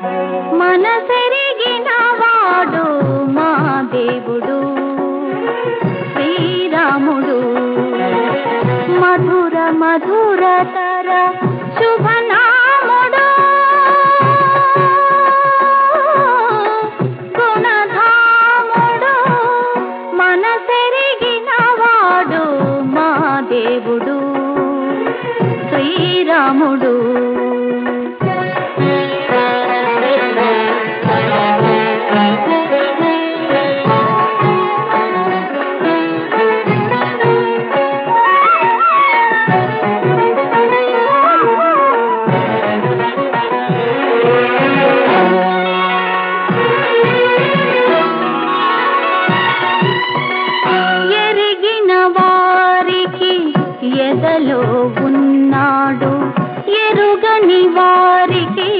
మనసెరిగిన వాడు మా దేవుడు శ్రీరాముడు. మధుర మధురతర శుభనాముడు. గుణధాముడు మనసెరిగిన వాడు మా దేవుడు శ్రీరాముడు. ఎదలో ఉన్నాడు. ఎరుగని వారికి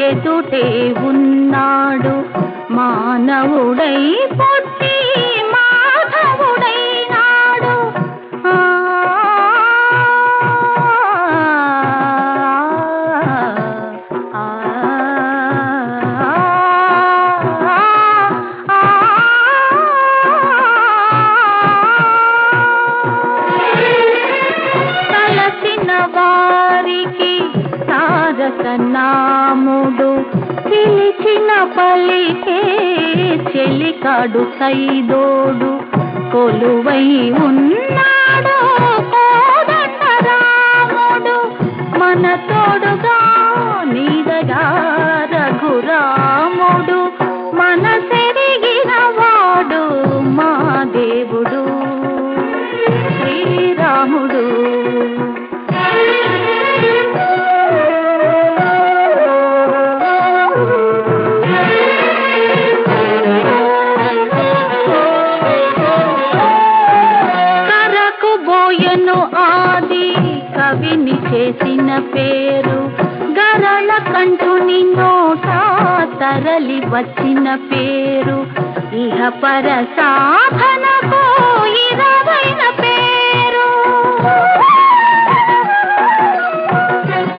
ఎదుటే ఉన్నాడు. మానవుడై పుట్టి నాముడు పిలిచిన పలికే చెలికాడు సైదోడు కొలువై ఉన్న నేను ఆది కవిని చేసిన పేరు. గరళ కంఠుని నోట తరలి వచ్చిన పేరు. ఇహ పర సాధనకు ఇరవై